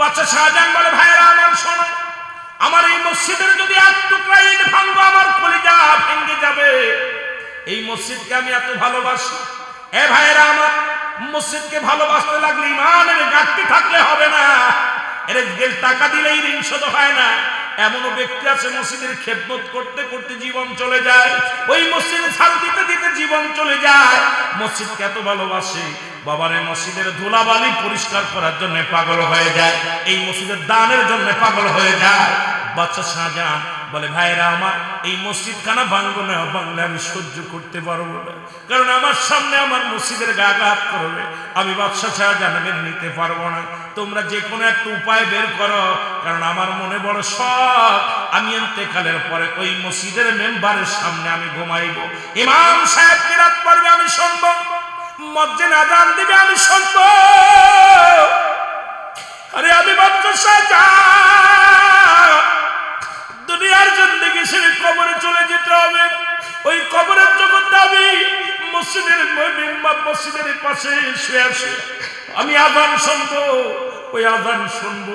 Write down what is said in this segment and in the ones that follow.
বাচ্চা শাহজাহান বলে, ভাইয়েরা, আমার শোনো, আমার এই মসজিদের যদি এক টুকরা ইট ভাঙবো, আমার কলিজা ভেঙে যাবে। এই মসজিদকে আমি এত ভালোবাসি। এ ভাইয়েরা, আমার মসজিদকে ভালোবাসতে লাগলে ইমানের ঘাটতি থাকলে হবে না। এর টাকা দিলেই ঋণ শোধ হয় না। এমনও ব্যক্তি আছে মসজিদের খেদমত করতে করতে জীবন চলে যায়। ওই মসজিদে ছাড় দিতে দিতে জীবন চলে যায়। মসজিদকে এত ভালোবাসে, বাবারে মসজিদের ধুলাবালি পরিষ্কার করার জন্য পাগল হয়ে যায়। এই মসজিদের দানের জন্য পাগল হয়ে যায়। বাচ্চা শাহজাহান বলে ভাইরা আমার এই মসজিদ খানা ভাঙ্গ না বাংলা আমি সহ্য করতে পারব না। কারণ আমার সামনে আমার মসজিদের গাঘাত করবে। আমি বাদশাহ শাহজাহান মেনে নিতে পারব না। তোমরা যে কোনো একটা উপায় বের করো। কারণ আমার মনে বড় শখ, আমি এতেকালের পরে ওই মসজিদের মেম্বারের সামনে আমি ঘুমাইব। ইমাম সাহেব কিরাত পড়বে আমি শুনব। মসজিদ আজান দিবে, আমি শুনব। আরে আমি বাচ্চা শাহজাহান দুনিয়ার জিন্দগি ছেড়ে কবরে চলে যেতে হবে। ওই কবরের জগৎটা আমি মসজিদের মসজিদের পাশে শুয়ে শুয়ে আমি আজান শুনব, ওই আজান শুনব,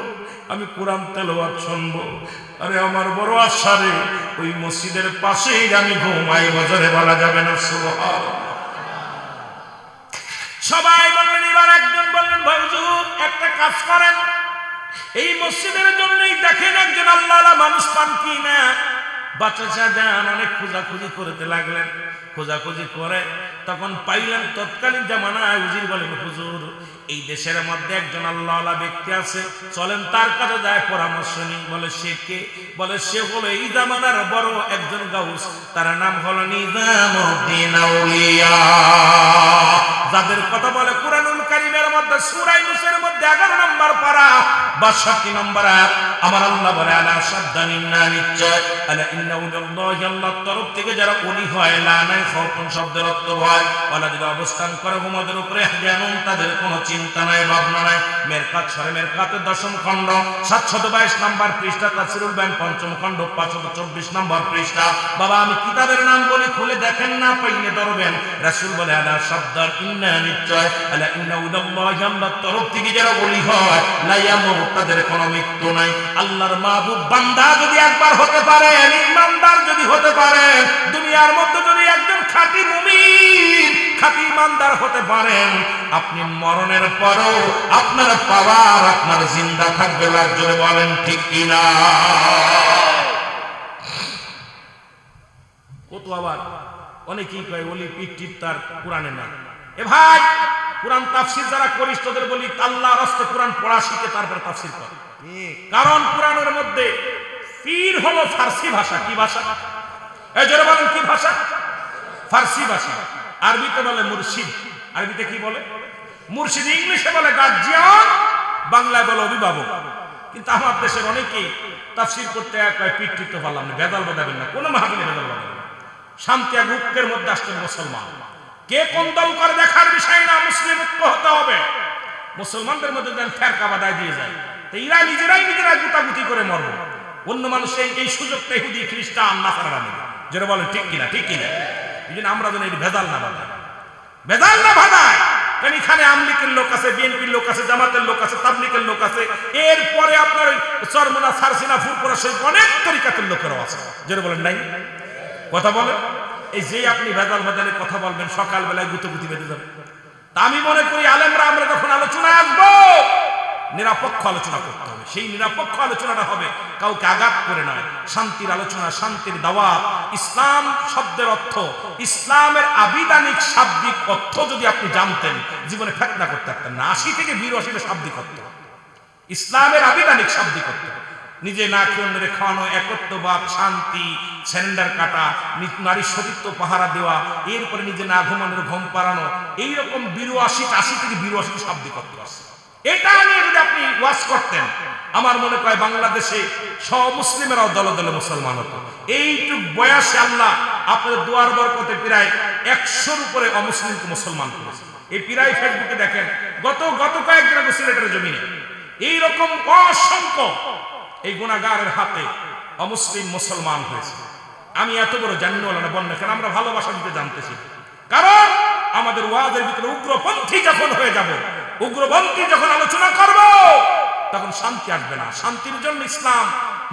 আমি কোরআন তেলাওয়াত শুনব। আরে আমার বড় আশা রে, ওই মসজিদের পাশেই আমি ঘুমাই বাজারে বলা যাবে না সুবহান সবাই বললেন, এবার একজন বললেন, ভাই একটা কাজ করেন। এই মসজিদের জন্যই দেখেন একজন আল্লাহ মানুষ পান কি না? বাচ্চা যান অনেক খোঁজাখুঁজি করতে লাগলেন। খোঁজাখুঁজি করে তখন পাইলেন তৎকালীন জামানায় উজির বলেন, হুজুর, এই দেশের মধ্যে একজন আল্লাহ ব্যক্তি আছে, চলেন তার কাছে যায় পরামর্শ নিন বলে সে কে? বলে সে হলো এই জামানার বড় একজন গাউস, তার নাম হলো নিজামুদ্দিন যাদের কথা বলে কারীমের মধ্যে, সূরা ইউনূসের মধ্যে 11 নম্বর পারা 62 নম্বর আয়াত, আমার আল্লাহ বলে, আলা সাবধানিন না নিশ্চয় আলা ইন্নাহু লিল্লাহি, আল্লাহর তরফ থেকে যারা ওলি লা নাই খাউফুন শব্দের অর্থ ওয়ালা যারা অবস্থান করে হুমাদের উপরে জানুন তাদের কোনো চিন্তা নাই, ভাবনা নাই, মেরকাত সরে মেরকাতের দশম খণ্ড 722 নম্বর পৃষ্ঠা, তাফসীরুল বায়ান পঞ্চম খণ্ড 524 নম্বর পৃষ্ঠা, বাবা, আমি কিতাবের নাম বলি, খুলে দেখেন না, পাইলে ধরবেন, রাসূল বলে, আলা সাবধান ইন্না নিশ্চয় আলা ইন্না উদাল্লাহি আল্লাহর তরফ থেকে যারা ওলি হয় লা ইয়ামুত তাদের কোনো মৃত্যু নাই। আল্লাহর মাহবুব বান্দা যদি একবার হতে পারে, ইমানদার যদি হতে পারে, দুনিয়ার মধ্যে যদি একজন খাঁটি মুমিন, খাঁটি ইমানদার হতে পারেন, আপনি মরণের পরও আপনার পাওয়ার, আপনার জিন্দা থাকবে বলেন, ঠিক কিনা? কত আবার? অনেকেই কয় ওলি পিঠ টিপ তার এ ভাই কোরআন তাফসির যারা করিস, তোদের বলি আল্লাহ রাস্তে কোরআন পড়া শিখে তারপর তাফসির কর। কারণ কোরআনের মধ্যে পীর হলো ফার্সি ভাষা, কি ভাষা? এই জোরে বলেন, কি ভাষা? ফার্সি ভাষা। আরবিতে বলে মুর্শিদ। আরবিতে কি বলে? মুর্শিদ ইংলিশে বলে গার্জিয়ান, বাংলায় বলে অভিভাবক। কিন্তু আমার দেশের অনেকেই তাফসির করতে এক কয় পিঠ পারলাম না বেদাল বাজাবেন না, কোনো মাহাবিনে বেদাল না। শান্তি রূপের মধ্যে আসছেন মুসলমান। কে কোন দল করে দেখার বিষয় না, মুসলিম ঐক্য হতে হবে। মুসলমানদের মধ্যে যেন ফেরকা বাদায় দিয়ে যায়। তো এরা নিজেরাই নিজেরা গুতাগুতি করে মরবে। অন্য মানুষ এই সুযোগটা ইহুদি, খ্রিস্টান নাসারা নেবে। যেটা বলেন, ঠিক কিনা ঠিক কিনা? এই জন্য আমরা যেন এই ভেজাল না বাঁধাই ভেজাল না বাঁধায়! কারণ এখানে আমলিকের লোক আছে, বিএনপির লোক আছে, জামাতের লোক আছে, তাবলিকের লোক আছে। এরপরে আপনার ওই চরমোনা সারসিনা ফুরপুরা সেই অনেক তরিকাতের লোকেরাও আছে। যেটা বলেন, নাই? কথা বলে এই যে আপনি ভেজাল ভেজালে কথা বলবেন, সকালবেলায় গুতো গুতি বেঁধে যাবে। তা আমি মনে করি আলেমরা, আমরা যখন আলোচনায় আসব, নিরপেক্ষ আলোচনা করতে হবে। সেই নিরপেক্ষ আলোচনাটা হবে, কাউকে আঘাত করে নয়। শান্তির আলোচনা, শান্তির দাওয়াত ইসলাম শব্দের অর্থ, ইসলামের আবিধানিক শাব্দিক অর্থ যদি আপনি জানতেন, জীবনে ফেতনা করতে পারতেন না। আশি থেকে বিরাশিটা শাব্দিক অর্থ। ইসলামের আবিধানিক শাব্দিক অর্থ। নিজে না খেয়ে খাওয়ানো, একত্ববাদ, শান্তি স্যান্ডার কাটা নারীর সতীত্ব পাহারা দেওয়া এরপরে নিজে না ঘুমানোর ঘুম পাড়ানো, এইরকম বিরুয়াশি আশি থেকে বিরুয়াশি শাব্দিক অর্থ আছে? এটা নিয়ে যদি আপনি ওয়াজ করতেন, আমার মনে হয় বাংলাদেশে মুসলিমেরাও দলে দলে মুসলমান হতো। এইটুক বয়সে আল্লাহ আপনাদের দুয়ার বরকতে প্রায় একশোর উপরে অমুসলিমকে মুসলমান করেছে। এই প্রায় ফেসবুকে দেখেন, গত গত কয়েকদিন আগে সিলেটের জমিনে এইরকম অসংখ্য এই গুণাগারের হাতে অমুসলিম মুসলমান হয়েছে। আমি এত বড় জানি না বন্য কেন? আমরা ভালোবাসা দিতে জানতেছি। কারণ আমাদের ওয়াদের ভিতরে উগ্রপন্থী যখন হয়ে যাব, উগ্রপন্থী যখন আলোচনা করব, তখন শান্তি আসবে না। শান্তির জন্য ইসলাম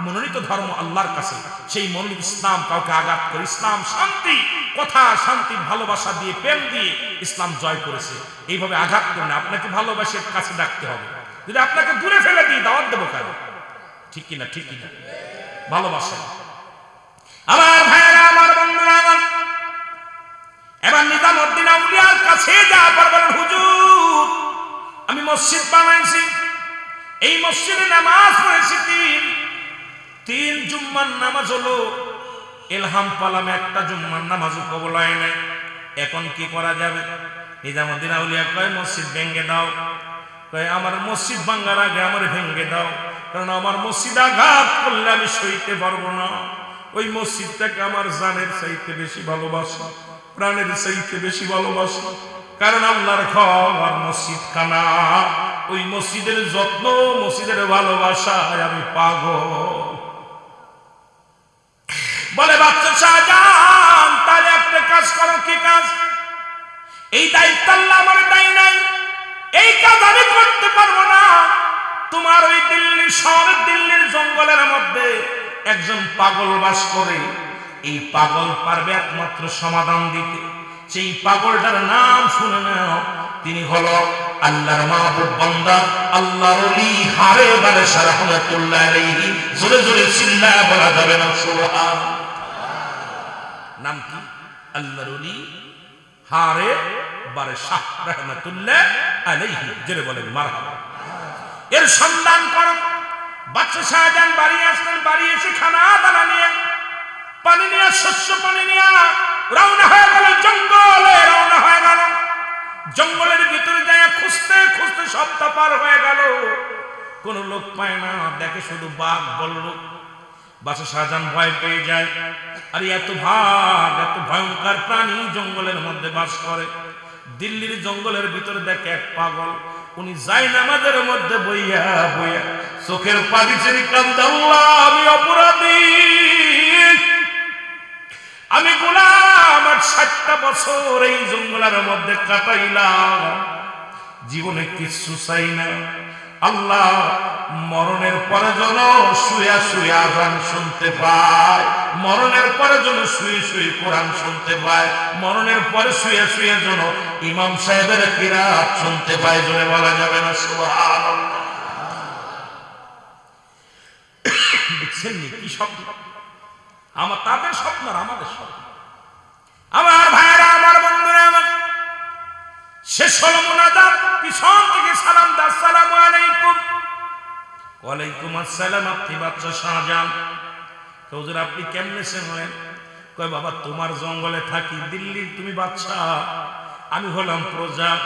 মনোনীত ধর্ম আল্লাহর কাছে। সেই মনোনীত ইসলাম কাউকে আঘাত করে, ইসলাম শান্তি, কথা শান্তি, ভালোবাসা দিয়ে, প্রেম দিয়ে ইসলাম জয় করেছে। এইভাবে আঘাত করে না আপনাকে ভালোবাসে, কাছে ডাকতে হবে। যদি আপনাকে দূরে ফেলে দিই, দাওয়াত দেবো কেন ঠিক কিনা? ঠিক কিনা? ভালোবাসা। আমার ভাইয়েরা, আমার বন্ধুরা এবার নিজামুদ্দিন আউলিয়ার কাছে যা বলেন, হুজুর, আমি মসজিদ বানাইছি। এই মসজিদে নামাজ পড়েছি তিন। তিন জুম্মার নামাজ হলো এলহাম পালাম একটা জুম্মার নামাজও কবল হয় নাই। এখন কি করা যাবে? নিজামুদ্দিন আউলিয়া কয়, মসজিদ ভেঙ্গে দাও। কয়, আমার মসজিদ ভাঙ্গার আগে আমার ভেঙ্গে দাও। কারণ আমার মসজিদ আঘাত করলে আমি সইতে পারব না। ওই মসজিদটাকে আমার জানের চাইতে বেশি ভালোবাসি, প্রাণের চাইতে বেশি ভালোবাসি। কারণ আল্লাহর ঘর মসজিদ খানা ওই মসজিদের যত্ন, মসজিদের ভালোবাসায় আমি পাগল। বলে, বাচ্চা শাহজাহান, তাহলে একটা কাজ করো, কি কাজ? এই দায়িত্ব আল্লাহ আমার দায়ী নাই। এই কাজ আমি করতে পারব না। তোমার ওই দিল্লির শহরের দিল্লির জঙ্গলের মধ্যে একজন পাগল বাস করে। এই পাগল পারবে একমাত্র সমাধান দিতে। সেই পাগলটার নাম শুনে নাও। তিনি হলো আল্লাহর মাহবুব বান্দা, আল্লাহর ওলি হারে বারে সারাহমাতুল্লাহ আলাইহি। জোরে জোরে চিল্লায় বলা যাবে না, সুবহান। নাম কি? আল্লাহর ওলি হারে বারে শাহ আলাইহি। জোরে বলেন, মারহাবা। এর সন্ধান করো। বাচ্চা শাহজাহান বাড়ি আসলেন শস্য পানি নিয়ে রওনা হয়ে গেল জঙ্গলে, রওনা হয়ে গেল। জঙ্গলের ভিতরে যায় খুঁজতে খুঁজতে সপ্তাহ পার হয়ে গেল। লোক পায় না, দেখে শুধু বাঘ বলল বাসা ভয় পেয়ে যায়। আর এত ভাগ, এত ভয়ঙ্কর প্রাণী জঙ্গলের মধ্যে বাস করে। দিল্লির জঙ্গলের ভিতরে দেখে এক পাগল। উনি যাই নামাজের মধ্যে বইয়া বইয়া, চোখের আমি অপরাধী। আমি গোলাম আর ষাটটা বছর এই জঙ্গলের মধ্যে কাটাইলাম। জীবনে কিছু চাই না। আল্লাহ মরণের পরে যেন শুয়া শুয়ে আজান শুনতে পায়। মরণের পরে যেন শুয়ে শুয়ে কোরআন শুনতে পায়। মরণের পরে শুয়ে শুয়ে যেন ইমাম সাহেবের কিরাত শুনতে পায়। জনে বলা যাবে না, সুবহানাল্লাহ। দেখছেন কি স্বপ্ন আমার, তাদের স্বপ্ন আর আমাদের স্বপ্ন। আমার ভাইয়েরা, আমার বন্ধুরা, আমার শেষ হলো মোনাজাত। পিছন থেকে সালাম দাস সালাম আলাইকুম। ওয়ালাইকুম আসসালাম। আপনি বাচ্চা শাহজাহান হুজুর আপনি কেমনে হলেন? কয়, বাবা, তোমার জঙ্গলে থাকি, দিল্লির তুমি বাচ্চা আমি হলাম প্রজা।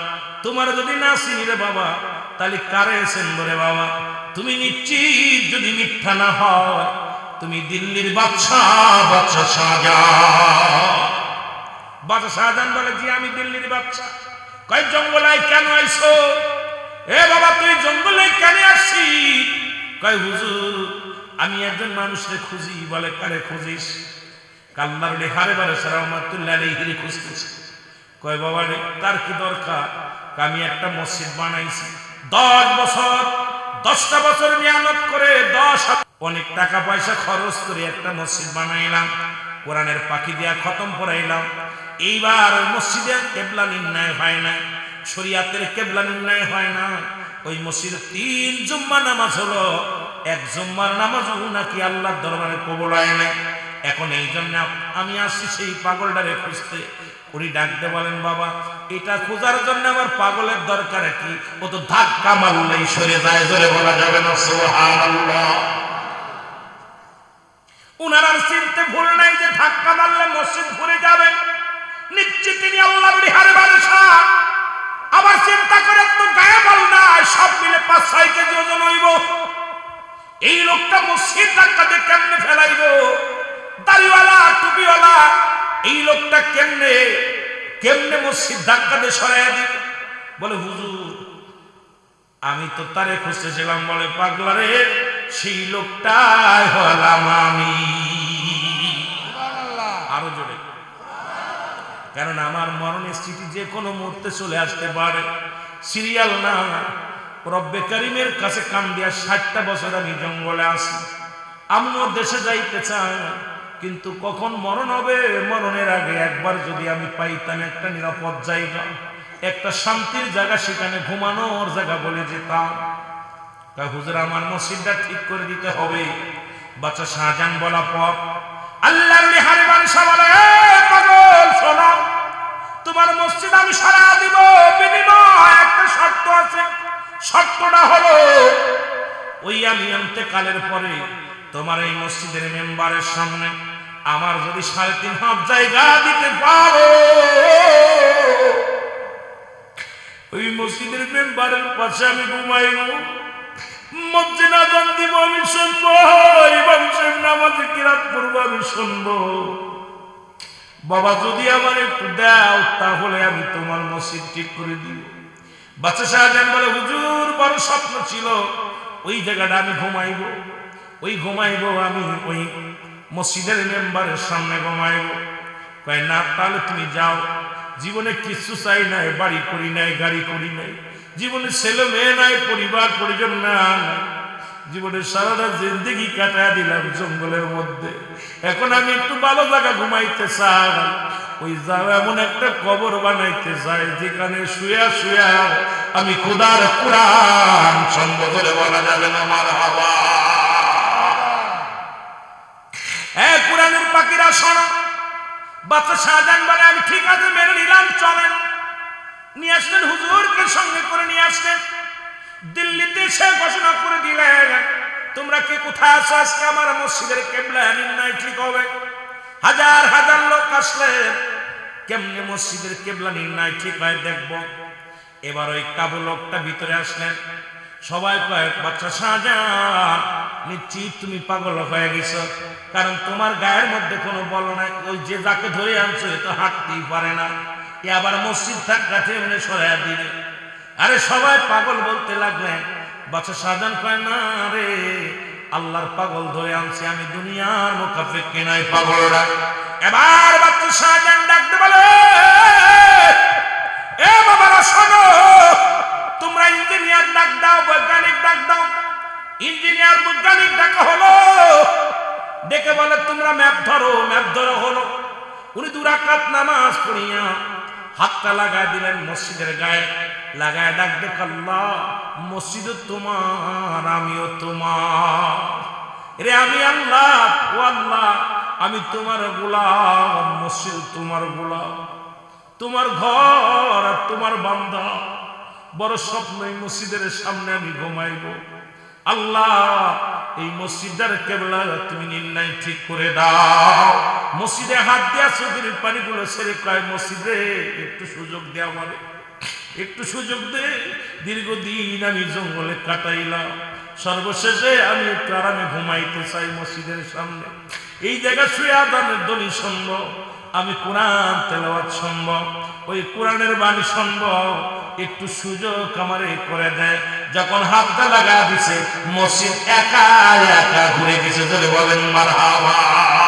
তোমার যদি না রে বাবা, তাহলে কারে এসেন রে বাবা? তুমি নিশ্চিত যদি মিথ্যা না হয়। তুমি দিল্লির বাচ্চা বাচ্চা শাহজাহান বাচ্চা শাহজাহান বলে, জি, আমি দিল্লির বাচ্চা কয়, জঙ্গলায় কেন আইছো এ বাবা, তুই জঙ্গলে কেন আসছি কয়, হুজুর, আমি একজন মানুষকে খুঁজি। বলে, কারে খুঁজিস? কাল্লার হারে বারে সারা সারামাতুল্লাহ হিরে খুঁজতেছি। কয়, বাবা রে, তার কি দরকার? আমি একটা মসজিদ বানাইছি। দশ বছর দশটা বছর মেহনত করে দশ অনেক টাকা পয়সা খরচ করে একটা মসজিদ বানাইলাম। কোরআনের পাখি দিয়া খতম পড়াইলাম। এইবার ওই মসজিদে কেবলা নির্ণয় হয় না। শরিয়াতের কেবলা নির্ণয় হয় না। ওই মসজিদে তিন জুম্মা নামাজ হলো। এক জুম্মার নামাজও নাকি আল্লাহর দরবারে কবল হয় না এখন এই জন্য আমি আসছি সেই পাগলটারে খুঁজতে। উনি ডাকতে বলেন, বাবা, এটা খোঁজার জন্য আমার পাগলের দরকার কি? ও তো ধাক্কা মারলেই সরে যায় ধরে বলা যাবে না, সুবহানাল্লাহ। উনার আর চিনতে ভুল নাই যে ধাক্কা মারলে মসজিদ ঘুরে যাবে। নিশ্চিত তিনি আল্লাহর বিহারে বাদশা আবার চিন্তা করে তো গায়ে বল না, সব মিলে পাঁচ, ছয় কেজি ওজন হইব। এই লোকটা মসজিদ ধাক্কাতে কেমনে ফেলাইব? দাড়িওয়ালা, টুপিওয়ালা এই লোকটা কেমনে কেমনে মসজিদ ধাক্কাতে সরাইয়া দিবে বলে হুজুর আমি তো তারে খুঁজতেছিলাম বলে পাগলারে সেই লোকটাই হলাম আমি। আরও জোরে। কারণ আমার মরণের স্থিতি যে কোনো মুহূর্তে চলে আসতে পারে। সিরিয়াল না রব্বে করিমের কাছে কাম দিয়া ষাটটা বছর আমি জঙ্গলে আসি আমিও দেশে যাইতে চাই কিন্তু কখন মরণ হবে? মরণের আগে একবার যদি আমি পাইতাম একটা নিরাপদ জায়গা, একটা শান্তির জায়গা, সেখানে ঘুমানোর জায়গা বলে যেতাম। তা হুজুর, আমার মসজিদটা ঠিক করে দিতে হবে। বাচ্চা শাহজাহান বলা পর আল্লাহর লিহারি বাদশা বলে, "এ পাগল, শোনো। তোমার মসজিদ আমি সারা দিব। বিনিময় একটা শর্ত আছে। শর্তটা হলো, ওই আমি কালের পরে তোমার এই মসজিদের মেম্বারের সামনে আমার যদি সাড়ে তিন হাত জায়গা দিতে পারো, ওই মসজিদের মেম্বারের পাশে আমি ঘুমাইব। বাবা যদি আমার আমি তোমার মসজিদ ঠিক করে বাচ্চা স্বপ্ন ছিল, ওই জায়গাটা আমি ঘুমাইব। ওই ঘুমাইব আমি, ওই মসজিদের মেম্বারের সামনে ঘুমাইব। কয়, না, তাহলে তুমি যাও। জীবনে কিছু চাই নাই, বাড়ি করি নাই, গাড়ি করি নাই। জীবনে ছেলে মেয়ে নাই, পরিবার, পরিজন নাই। জীবনের সারাটা জিন্দগি কাটায় দিলাম জঙ্গলের মধ্যে। এখন আমি একটু ভালো জায়গা ঘুমাইতে চাই। ওই জায়গা এমন একটা কবর বানাইতে চাই, যেখানে শুয়া শুয়া আমি খুদার কোরআন সম্বোধনে বলা যাবে না আমার হাওয়া হ্যাঁ কোরআনের পাখিরা, শোনো। বাচ্চা শাহজাহান বলে আমি ঠিক আছে, মেনে নিলাম, চলেন। নিয়ে আসলেন হুজুরকে সঙ্গে করে নিয়ে আসলেন। দিল্লিতে সে ঘোষণা করে দিলেন, তোমরা কে কোথায় আছো? আজকে আমার মসজিদের কেবলা নির্ণয় ঠিক হবে? হাজার হাজার লোক আসলেন। কেমনে মসজিদের কেবলা নির্ণয় ঠিক হয় দেখব। এবার ওই কাবু লোকটা ভিতরে আসলেন। সবাই কয়েক বাচ্চা শাহজাহান নিশ্চিত তুমি পাগল হয়ে গেছ। কারণ তোমার গায়ের মধ্যে কোনো বল নাই। ওই যে যাকে ধরে আনছো, এ তো হাঁটতেই পারে না। এ আবার মসজিদ থাকাতে এমনি সরাইয়া দিবে। আরে সবাই পাগল বলতে লাগলেন বাচ্চা সাজান কয়, না রে, আল্লাহর পাগল ধরে আনছি আমি দুনিয়ার মুখাফে কেনাই পাগলরা। এবার বাচ্চা সাজান ডাকতে বলে, এ বাবারা শোনো, তোমরা ইঞ্জিনিয়ার ডাক দাও, বৈজ্ঞানিক ডাক দাও। ইঞ্জিনিয়ার বৈজ্ঞানিক ডাকা হলো। ডেকে বলে, তোমরা ম্যাপ ধরো ম্যাপ ধরো হলো। উনি দুরাকাত নামাজ পড়িয়া হাতটা লাগাই দিলেন মসজিদের গায়ে। লাগায় ডাক, দেখ আল্লাহ, মসজিদ তোমার, আমিও তোমার। রে আমি আল্লাহ, ও আল্লাহ, আমি তোমার গোলাম, মসজিদ তোমার গোলাম। তোমার ঘর আর তোমার বান্দা। বড় স্বপ্ন মসজিদের সামনে আমি ঘুমাইব। আল্লাহ, এই মসজিদের কেবলা তুমি নির্ণয় ঠিক করে দাও। মসজিদে হাত দেওয়া চোখের পানিগুলো ছেড়ে কয় মসজিদে একটু সুযোগ দেওয়া মানে একটু সুযোগ দে। দীর্ঘদিন আমি জঙ্গলে কাটাইলাম। সর্বশেষে আমি একটু আরামে ঘুমাইতে চাই মসজিদের সামনে। এই জায়গা শুয়ে আদানের ধ্বনি শুনব। আমি কোরআন তেলাওয়াত সম্ভব ওই কোরআনের বাণী সম্ভব একটু সুযোগ আমারে করে দেয়। যখন হাতটা লাগা দিছে মসজিদ একা একা ঘুরে গেছে ধরে বলেন মার হাওয়া